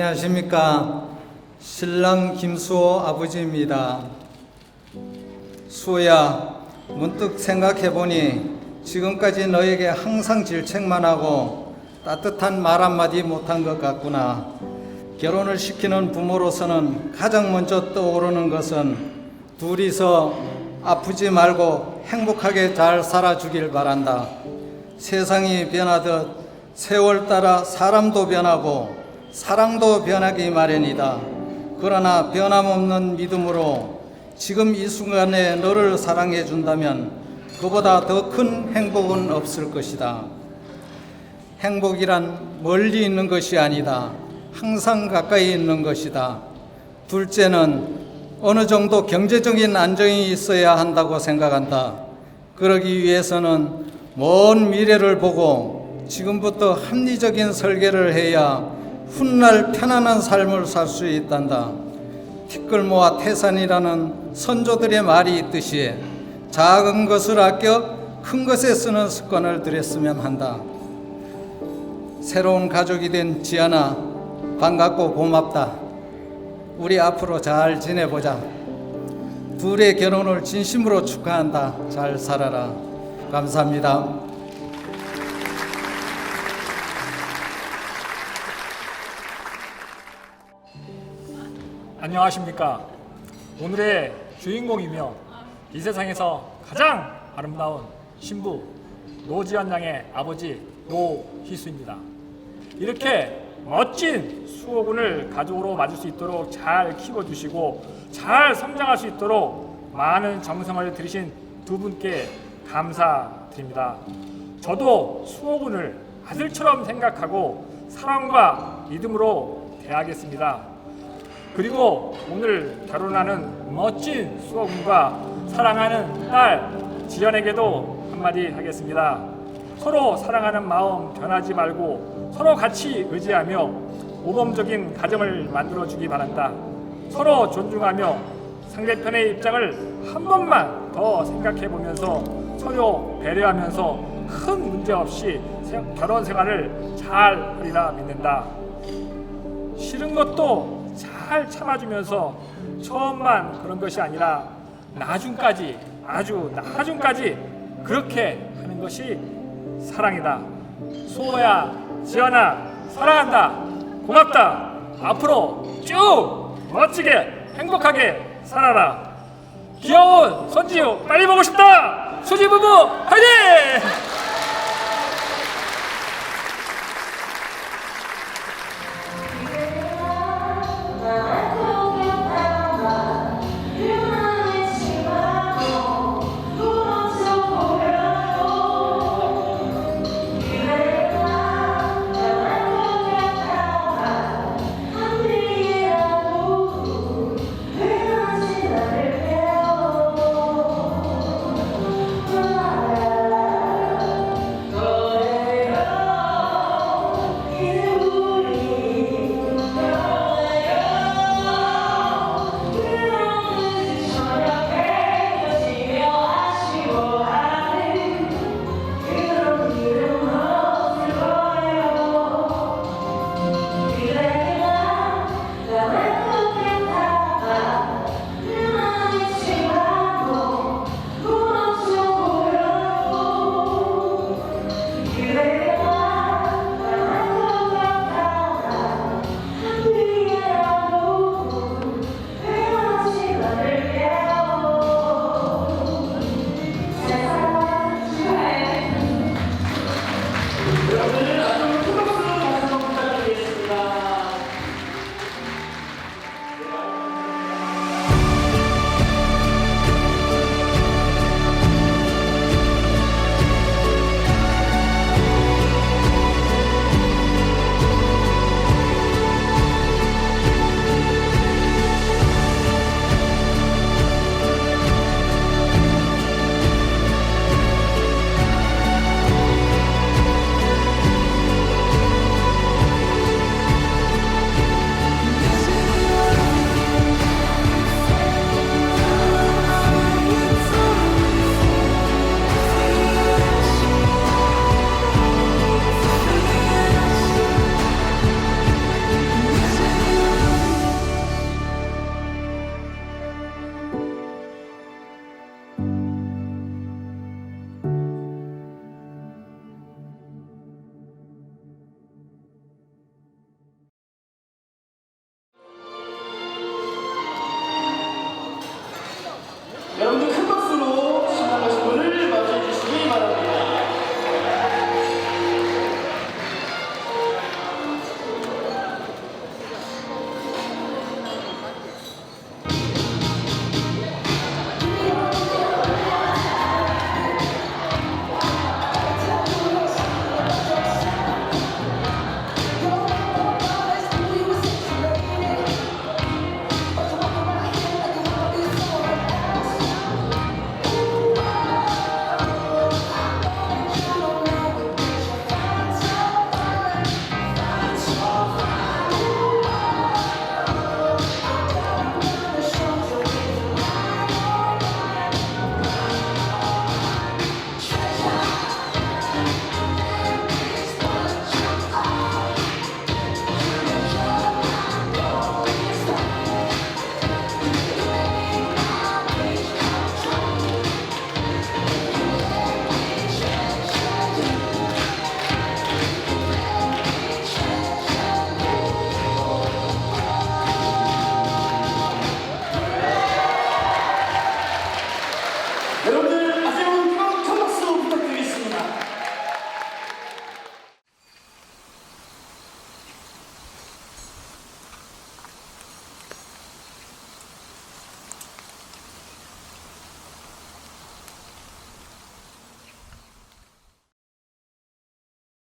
안녕하십니까. 신랑 김수호 아버지입니다. 수호야, 문득 생각해보니 지금까지 너에게 항상 질책만 하고 따뜻한 말 한마디 못한 것 같구나. 결혼을 시키는 부모로서는 가장 먼저 떠오르는 것은 둘이서 아프지 말고 행복하게 잘 살아주길 바란다. 세상이 변하듯 세월 따라 사람도 변하고 사랑도 변하기 마련이다. 그러나 변함없는 믿음으로 지금 이 순간에 너를 사랑해 준다면 그보다 더 큰 행복은 없을 것이다. 행복이란 멀리 있는 것이 아니다. 항상 가까이 있는 것이다. 둘째는 어느 정도 경제적인 안정이 있어야 한다고 생각한다. 그러기 위해서는 먼 미래를 보고 지금부터 합리적인 설계를 해야 훗날 편안한 삶을 살 수 있단다. 티끌모아 태산이라는 선조들의 말이 있듯이 작은 것을 아껴 큰 것에 쓰는 습관을 들였으면 한다. 새로운 가족이 된 지아나 반갑고 고맙다. 우리 앞으로 잘 지내보자. 둘의 결혼을 진심으로 축하한다. 잘 살아라. 감사합니다. 안녕하십니까. 오늘의 주인공이며 이 세상에서 가장 아름다운 신부 노지연 양의 아버지 노희수입니다. 이렇게 멋진 수호군을 가족으로 맞을 수 있도록 잘 키워주시고 잘 성장할 수 있도록 많은 정성을 들이신 두 분께 감사드립니다. 저도 수호군을 아들처럼 생각하고 사랑과 믿음으로 대하겠습니다. 그리고 오늘 결혼하는 멋진 수호군과 사랑하는 딸 지연에게도 한마디 하겠습니다. 서로 사랑하는 마음 변하지 말고 서로 같이 의지하며 모범적인 가정을 만들어 주기 바란다. 서로 존중하며 상대편의 입장을 한 번만 더 생각해 보면서 서로 배려하면서 큰 문제 없이 세- 결혼 생활을 잘 하리라 믿는다. 싫은 것도 잘 참아주면서 처음만 그런 것이 아니라 나중까지 아주 나중까지 그렇게 하는 것이 사랑이다. 소호야, 지연아, 사랑한다. 고맙다. 앞으로 쭉 멋지게 행복하게 살아라. 귀여운 손지우 빨리 보고 싶다. 수지 부부 화이팅! Thank you.